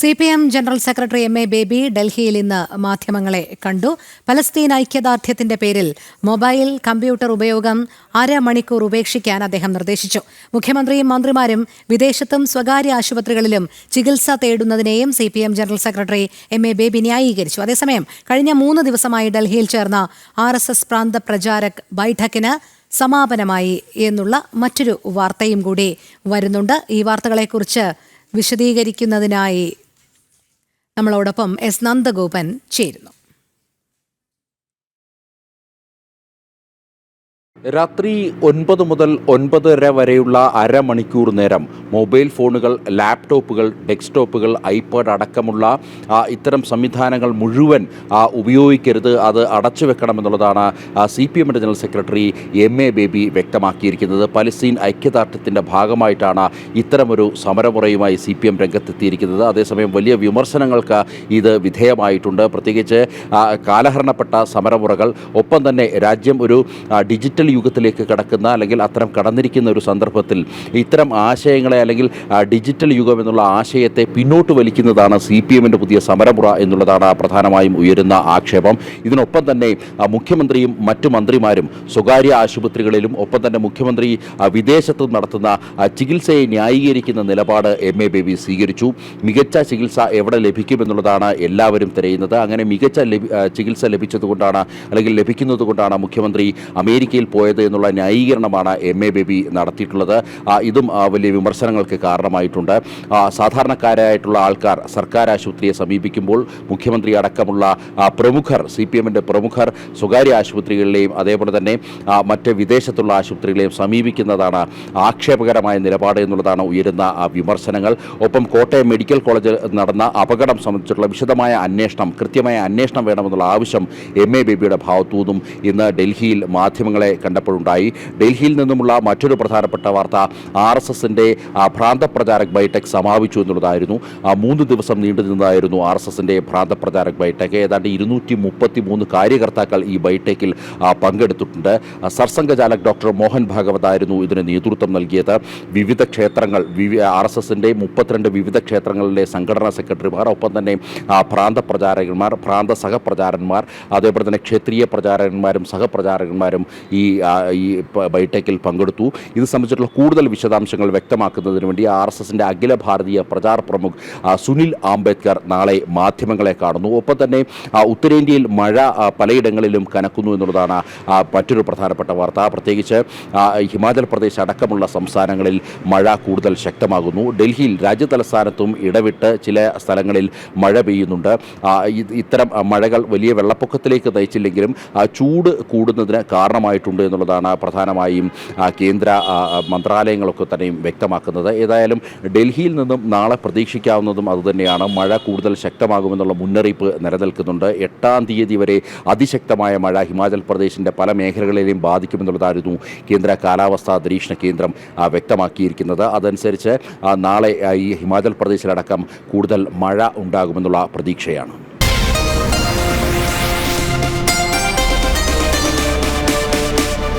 C P M general secretary M A Baby ഡൽഹിയിൽ ഇന്ന് മാധ്യമങ്ങളെ കണ്ടു. പലസ്തീൻ ഐക്യദാർഢ്യത്തിന്റെ പേരിൽ മൊബൈൽ കമ്പ്യൂട്ടർ ഉപയോഗം അരമണിക്കൂർ ഉപേക്ഷിക്കാൻ അദ്ദേഹം നിർദ്ദേശിച്ചു. മുഖ്യമന്ത്രിയും മന്ത്രിമാരും വിദേശത്തും സ്വകാര്യ ആശുപത്രികളിലും ചികിത്സ തേടുന്നതിനെയും C P M general secretary M A Baby ന്യായീകരിച്ചു. അതേസമയം കഴിഞ്ഞ മൂന്ന് ദിവസമായി ഡൽഹിയിൽ ചേർന്ന ആർ എസ് എസ് പ്രാന്ത പ്രചാരക് ബൈഠക്കിന് സമാപനമായി എന്നുള്ള മറ്റൊരു വാർത്തയും കൂടി വരുന്നുണ്ട്. ഈ വാർത്തകളെക്കുറിച്ച് വിശദീകരിക്കുന്നതിനായി നമ്മളോടൊപ്പം എസ് നന്ദഗോപൻ ചേരുന്നു. രാത്രി ഒൻപത് മുതൽ ഒൻപതര വരെയുള്ള അരമണിക്കൂർ നേരം മൊബൈൽ ഫോണുകൾ ലാപ്ടോപ്പുകൾ ഡെസ്ക്ടോപ്പുകൾ ഐപാഡ് അടക്കമുള്ള ഇത്തരം സംവിധാനങ്ങൾ മുഴുവൻ ഉപയോഗിക്കരുത് അത് അടച്ചു വെക്കണമെന്നുള്ളതാണ് സി പി എമ്മിന്റെ general secretary M A Baby വ്യക്തമാക്കിയിരിക്കുന്നത്. പലസ്തീൻ ഐക്യദാർഢ്യത്തിന്റെ ഭാഗമായിട്ടാണ് ഇത്തരമൊരു സമരമുറയുമായി സി പി എം രംഗത്തെത്തിയിരിക്കുന്നത്. അതേസമയം വലിയ വിമർശനങ്ങൾക്ക് ഇത് വിധേയമായിട്ടുണ്ട്. പ്രത്യേകിച്ച് കാലഹരണപ്പെട്ട സമരമുറകൾ ഒപ്പം തന്നെ രാജ്യം ഒരു ഡിജിറ്റൽ യുഗത്തിലേക്ക് കടക്കുന്ന അല്ലെങ്കിൽ അത്തരം കടന്നിരിക്കുന്ന ഒരു സന്ദർഭത്തിൽ ഇത്തരം ആശയങ്ങളെ അല്ലെങ്കിൽ ഡിജിറ്റൽ യുഗം എന്നുള്ള ആശയത്തെ പിന്നോട്ട് വലിക്കുന്നതാണ് സി പി എമ്മിന്റെ പുതിയ സമരമുറ എന്നുള്ളതാണ് പ്രധാനമായും ഉയരുന്ന ആക്ഷേപം. ഇതിനൊപ്പം തന്നെ മുഖ്യമന്ത്രിയും മറ്റു മന്ത്രിമാരും സ്വകാര്യ ആശുപത്രികളിലും ഒപ്പം തന്നെ മുഖ്യമന്ത്രി വിദേശത്ത് നടത്തുന്ന ചികിത്സയെ ന്യായീകരിക്കുന്ന നിലപാട് എം എ ബേബി സ്വീകരിച്ചു. മികച്ച ചികിത്സ എവിടെ ലഭിക്കുമെന്നുള്ളതാണ് എല്ലാവരും തിരയുന്നത്. അങ്ങനെ മികച്ച ചികിത്സ ലഭിച്ചതുകൊണ്ടാണ് അല്ലെങ്കിൽ ലഭിക്കുന്നതുകൊണ്ടാണ് മുഖ്യമന്ത്രി അമേരിക്കയിൽ പോയത് എന്നുള്ള ന്യായീകരണമാണ് എം എ ബേബി നടത്തിയിട്ടുള്ളത്. ഇതും വലിയ വിമർശനങ്ങൾക്ക് കാരണമായിട്ടുണ്ട്. സാധാരണക്കാരായിട്ടുള്ള ആൾക്കാർ സർക്കാർ ആശുപത്രിയെ സമീപിക്കുമ്പോൾ മുഖ്യമന്ത്രി അടക്കമുള്ള പ്രമുഖർ സി പി എമ്മിന്റെ പ്രമുഖർ സ്വകാര്യ ആശുപത്രികളിലെയും അതേപോലെ തന്നെ മറ്റ് വിദേശത്തുള്ള ആശുപത്രികളെയും സമീപിക്കുന്നതാണ് ആക്ഷേപകരമായ നിലപാട് എന്നുള്ളതാണ് ഉയരുന്ന വിമർശനങ്ങൾ. ഒപ്പം കോട്ടയം മെഡിക്കൽ കോളേജിൽ നടന്ന അപകടം സംബന്ധിച്ചിട്ടുള്ള വിശദമായ അന്വേഷണം കൃത്യമായ അന്വേഷണം വേണമെന്നുള്ള ആവശ്യം എം എ ബേബിയുടെ ഭാഗത്തുനിന്നും ഇന്ന് ഡൽഹിയിൽ മാധ്യമങ്ങളെ കണ്ടപ്പോഴുണ്ടായി. ഡൽഹിയിൽ നിന്നുമുള്ള മറ്റൊരു പ്രധാനപ്പെട്ട വാർത്ത ആർ എസ് എസിന്റെ ഭ്രാന്ത പ്രചാരക് ബൈടെക് സമാപിച്ചു എന്നുള്ളതായിരുന്നു. മൂന്ന് ദിവസം നീണ്ടു നിന്നതായിരുന്നു ആർ എസ് എസിന്റെ ഭ്രാന്ത പ്രചാരക് ബൈടെക്. ഏതാണ്ട് ഇരുന്നൂറ്റി മുപ്പത്തി മൂന്ന് കാര്യകർത്താക്കൾ ഈ ബൈടെക്കിൽ ആ, പങ്കെടുത്തിട്ടുണ്ട്. സർസംഘചാലക് ഡോക്ടർ മോഹൻ ഭാഗവത് ആയിരുന്നു ഇതിന് നേതൃത്വം നൽകിയത്. വിവിധ ക്ഷേത്രങ്ങൾ ആർ എസ് എസിന്റെ മുപ്പത്തിരണ്ട് വിവിധ ക്ഷേത്രങ്ങളിലെ സംഘടനാ സെക്രട്ടറിമാർ ഒപ്പം തന്നെ പ്രാന്ത പ്രചാരകന്മാർ ഭ്രാന്ത സഹപ്രചാരന്മാർ അതേപോലെ തന്നെ ക്ഷേത്രീയ പ്രചാരകന്മാരും സഹപ്രചാരകന്മാരും ഈ ഈ ബൈടെക്കിൽ പങ്കെടുത്തു. ഇത് സംബന്ധിച്ചിട്ടുള്ള കൂടുതൽ വിശദാംശങ്ങൾ വ്യക്തമാക്കുന്നതിന് വേണ്ടി ആർ എസ് എസിന്റെ അഖില ഭാരതീയ പ്രചാർ പ്രമുഖ് സുനിൽ ആംബേദ്കർ നാളെ മാധ്യമങ്ങളെ കാണുന്നു. ഒപ്പം തന്നെ ഉത്തരേന്ത്യയിൽ മഴ പലയിടങ്ങളിലും കനക്കുന്നു എന്നുള്ളതാണ് മറ്റൊരു പ്രധാനപ്പെട്ട വാർത്ത. പ്രത്യേകിച്ച് ഹിമാചൽ പ്രദേശ് അടക്കമുള്ള സംസ്ഥാനങ്ങളിൽ മഴ കൂടുതൽ ശക്തമാകുന്നു. ഡൽഹിയിൽ രാജ്യതലസ്ഥാനത്തും ഇടവിട്ട് ചില സ്ഥലങ്ങളിൽ മഴ പെയ്യുന്നുണ്ട്. ഇത്തരം മഴകൾ വലിയ വെള്ളപ്പൊക്കത്തിലേക്ക് നയിച്ചില്ലെങ്കിലും ചൂട് കൂടുന്നതിന് കാരണമായിട്ടുണ്ട് എന്നുള്ളതാണ് പ്രധാനമായും കേന്ദ്ര മന്ത്രാലയങ്ങളൊക്കെ തന്നെയും വ്യക്തമാക്കുന്നത്. ഏതായാലും ഡൽഹിയിൽ നിന്നും നാളെ പ്രതീക്ഷിക്കാവുന്നതും അതുതന്നെയാണ്. മഴ കൂടുതൽ ശക്തമാകുമെന്നുള്ള മുന്നറിയിപ്പ് നിലനിൽക്കുന്നുണ്ട്. എട്ടാം തീയതി വരെ അതിശക്തമായ മഴ ഹിമാചൽ പ്രദേശിന്റെ പല മേഖലകളിലെയും ബാധിക്കുമെന്നുള്ളതായിരുന്നു കേന്ദ്ര കാലാവസ്ഥാ നിരീക്ഷണ കേന്ദ്രം വ്യക്തമാക്കിയിരിക്കുന്നത്. അതനുസരിച്ച് നാളെ ഈ ഹിമാചൽ പ്രദേശിലടക്കം കൂടുതൽ മഴ ഉണ്ടാകുമെന്നുള്ള പ്രതീക്ഷയാണ്.